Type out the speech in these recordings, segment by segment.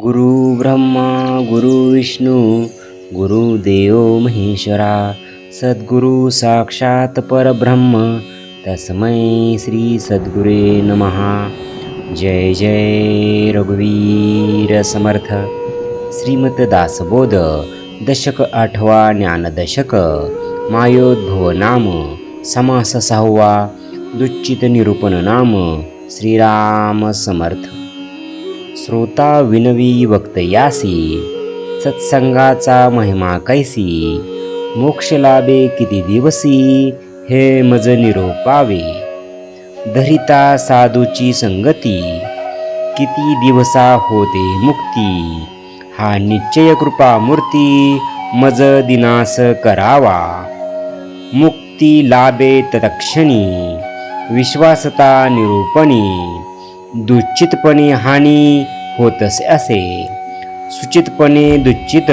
गुरु ब्रह्मा गुरु विष्णू गुरुदेव महेश्वरा सद्गुरु साक्षात परब्रह्म तस्मै श्री सद्गुरे नमः। जय जय रघुवीर समर्थ। श्रीमत दासबोध दशक आठवा ज्ञानदशक मायोद्भव नाम समास सहावा दुच्चित निरूपण नाम श्रीराम समर्थ। श्रोता विनवी वक्तयासी सत्संगाचा महिमा कैसी मोक्ष लाभे किती दिवसी हे मज निरोपावे. धरिता साधूची संगती किती दिवसा होते मुक्ती हा निश्चय कृपा मूर्ती मज दिनास करावा. मुक्ती लाभे तत्क्षणी विश्वासता निरूपणी दुश्चितपणे हानी होतसे असे. सुचितपणे दुश्चित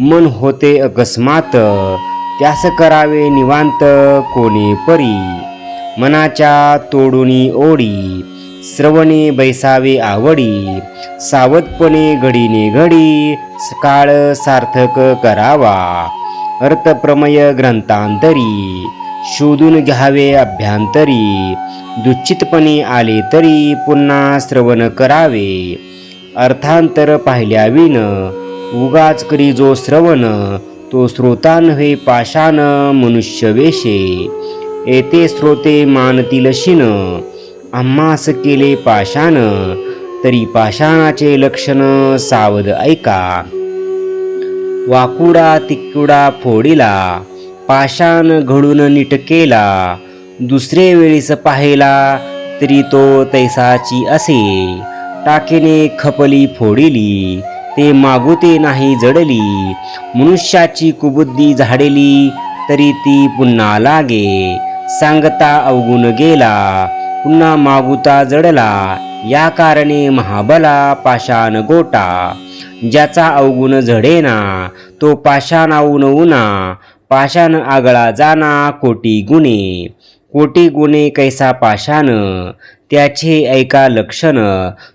मन होते अकस्मात त्यास करावे निवांत कोणी परी. मनाच्या तोडुनी ओढी श्रवणे बैसावे आवडी सावधपणे घडीने घडी काळ सार्थक करावा. अर्थप्रमय ग्रंथांतरी शोधून घ्यावे अभ्यांतरी दुश्चितपणे आले तरी पुन्हा श्रवण करावे. अर्थांतर पाहिल्याविन उगाच करी जो श्रवण तो श्रोतान हे पाषाण मनुष्य वेशे येते श्रोते मानतील शिन आम्हास केले पाषाण तरी पाषाणाचे लक्षण सावध ऐका. वाकुडा तिकुडा फोडिला पाषाण घडून नीट केला दुसरे वेळीस पाहिला तरी तो तैसाची असे. टाकेने खपली फोडिली ते मागुते नाही जडली. मनुष्याची कुबुद्धी झाडेली तरी ती पुन्हा लागे. सांगता अवगुण गेला पुन्हा मागुता जडला. या कारणे महाबला पाषाण गोटा. ज्याचा अवगुण झडेना तो पाषाणाहून उना. पाषाण आगळा जाना कोटी गुणे. कोटी गुणे कैसा पाषाण? त्याचे ऐका लक्षण.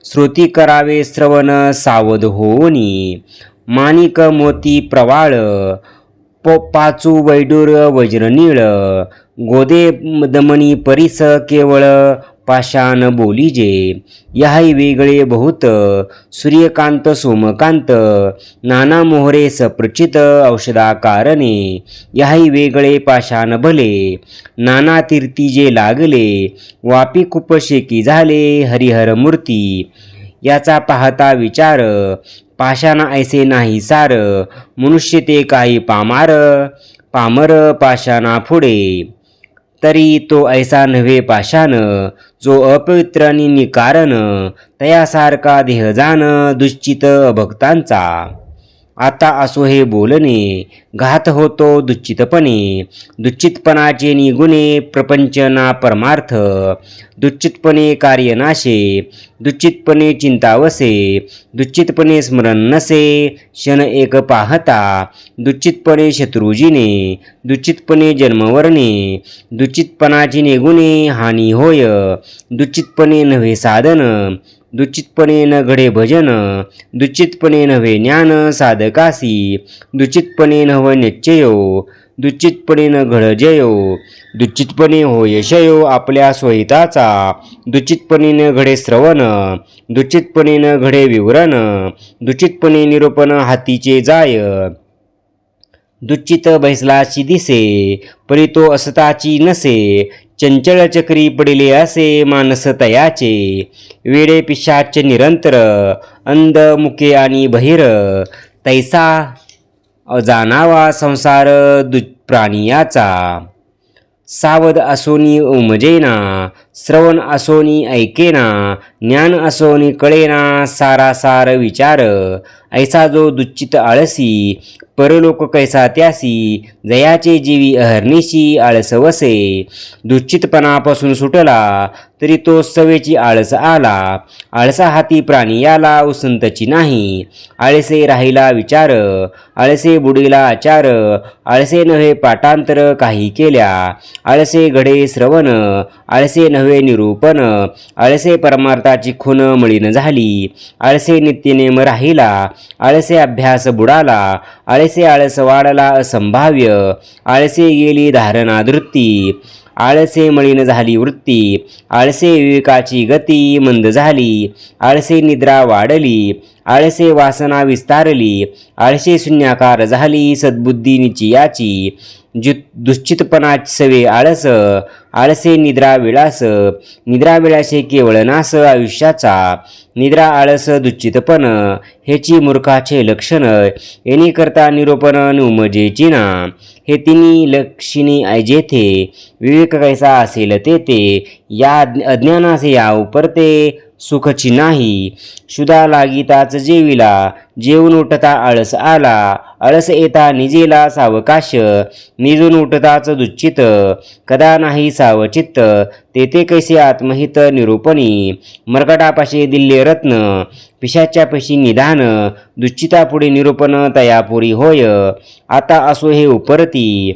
श्रुती करावे श्रवण सावध होऊनी. माणिक मोती प्रवाळ. प पाचू वैडूर वज्रनीळ गोदे दमनी परिस केवळ पाषाण बोलीजे याही वेगळे बहुत. सूर्यकांत सोमकांत नाना मोहरे सप्रचित औषधाकारणे. याही वेगळे पाषाण भले. नाना तीर्थी जे लागले वापी खूप शेकी झाले हरिहर मूर्ती. याचा पाहता विचार पाषाण ऐसे नाही सार मनुष्य ते काही पामार पामर पाषाणा पुढे तरी तो ऐसा नव्हे पाषाण जो अपवित्र आणि निकारण तयासारखा देहजान दुश्चित भक्तांचा आता असो हे बोलणे घात होतो दुच्चितपणे. दुच्चितपणाचे निगुणे प्रपंचना परमार्थ. दुच्चितपणे कार्यनाशे दुच्चितपणे चिंतावसे. दुच्चितपणे स्मरण नसे क्षण एक पाहता. दुच्चितपणे शत्रुजीने दुच्चितपणे जन्मवरणे. दुच्चितपणाची निगुणे हानी होय. दुच्चितपणे नव्हे साधन. दुचितपणे न घडे भजन दुचितपणे नव्हे ज्ञान साधकासी दुचितपणे नव निश्चयो दुचितपणे न घड जयो दुचितपणे हो यशयो आपल्या स्वहिताचा दुचितपणे न घडे श्रवण दुचितपणे न घडे विवरण दुचितपणे निरूपण हातीचे जाय. दुचित बैसलाची दिसे परी तो असताची नसे चंचल चक्री पडिले असे मानस तयाचे. वेडे पिशाच निरंतर अंध मुके आणि बहिर. तैसा जाणावा संसार दु प्राणियाचा सावध असोनी उमजेना श्रवण असोनी ऐकेना ज्ञान असोनी कळेना सारा सार विचार. ऐसा जो दुच्चित आळसी परलोक कैसा त्यासी जयाचे जीवी अहर्निशी आळस वसे. दुच्चितपणापासून सुटला तरी तो सवेची आळस आला. आळसा हाती प्राणी याला उसंतची नाही. आळसे राहिला विचार आळसे बुडीला आचार. आळसे नव्हे पाटांतर काही केल्या. आळसे घडे श्रवण आळसे नव्हे नव्हे निरूपण. आळसे परमार्थाची खून मळीन झाली. आळसे नित्यनेम राहिला. आळसे अभ्यास बुडाला. आळसे आळस वाढला असंभाव्य आळसे गेली धारणा वृत्ती आळसे मळीन झाली वृत्ती. आळसे विवेकाची गती मंद झाली. आळसे निद्रा वाढली. आळसे वासना विस्तारली आळसे शून्याकार झाली सद्बुद्धी निचियाची. जु दुश्चितपणाची सवे आळस आळसे निद्रा विळास निद्रा विळासे केवळ नास आयुष्याचा. निद्रा आळस दुश्चितपण हेची मूर्खाचे लक्षण येणे करता निरोपण नुमजे चिना हे तिन्ही लक्षिणी जेथे विवेक कैसा असेल तेथे या अज्ञानासे या उपरते सुखची नाही. शुदा लागिताच जेविला जेवून उठता आळस आला. आळस येता निजेला सावकाश निजून उठताच दुच्चित. कदा नाही सावचित्त तेथे कैसे आत्महित निरूपणी? मर्कटापाशी दिल्ले रत्न पिशाच्या पिशाच्यापाशी निधान दुच्चितापुढे निरूपण तयापुरी होय आता असो हे उपरती.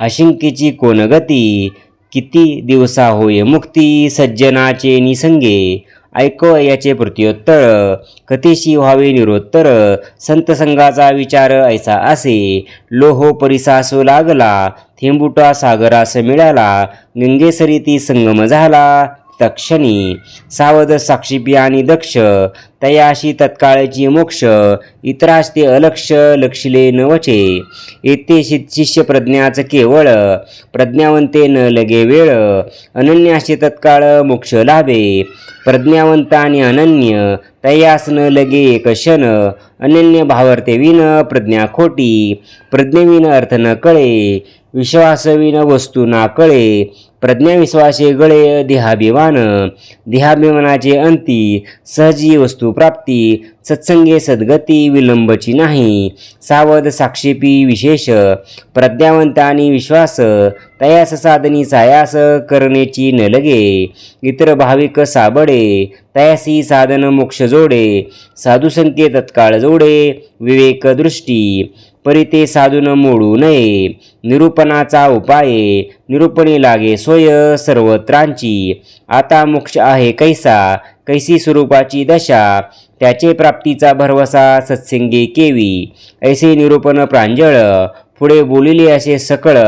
अशिंकेची कोण गती किती दिवसा होय मुक्ती सज्जनाचे निसंगे? ऐको याचे प्रत्युत्तर. कथेशी व्हावे निरोत्तर. संतसंगाचा विचार ऐसा असे. लोहो परिसास लागला. थेंबुटा सागरास मिळाला. गंगेसरी संगम झाला. तक्षणी सावध साक्षीपी आणि दक्ष तयाशी तत्काळची मोक्ष इतरास्ते अलक्ष लक्षिले नवचे येते शिष्य प्रज्ञाच केवळ प्रज्ञावंते न लगे वेळ अनन्याशी तत्काळ मोक्ष लाभे. प्रज्ञावंत आणि अनन्य तयास न लगे एक क्षण अनन्य भावर्ते विन प्रज्ञा खोटी प्रज्ञेविन अर्थ न कळे विश्वासविन वस्तू ना कळे प्रज्ञाविश्वासे गळे देहाभिमान देहाभिमानाचे अंती सहजी वस्तू प्राप्ती सत्संगे सद्गती विलंबची नाही. सावध साक्षेपी विशेष प्रज्ञावंत आणि विश्वास तयास साधनी सायास करण्याची न लगे इतर भाविक साबडे तयासी साधन मोक्ष जोडे साधू तत्काळ जोडे विवेक परी ते साधून मोडू नये. निरूपणाचा उपाय निरूपणे लागे सोय सर्वत्रांची. आता मोक्ष आहे कैसा कैसी स्वरूपाची दशा त्याचे प्राप्तीचा भरवसा सत्संगी केवी. ऐसे निरूपण प्रांजळ पुढे बोलिले असे सकळ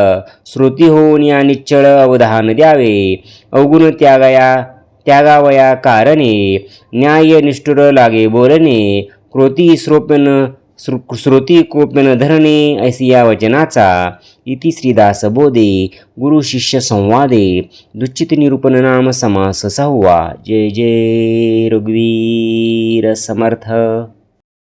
श्रुती होऊन या निश्चळ अवधान द्यावे. अवगुण त्यागया त्यागावया कारणे न्याय निष्ठुर लागे बोलणे कृती स्रोपन श्रु- श्रुती कोपेन धरणे ऐसी या वचनाचा. इति श्रीदास बोधे गुरु शिष्य संवादे. दुश्चित निरूपण नाम समास सहावा. जय जय रघुवीर समर्थ.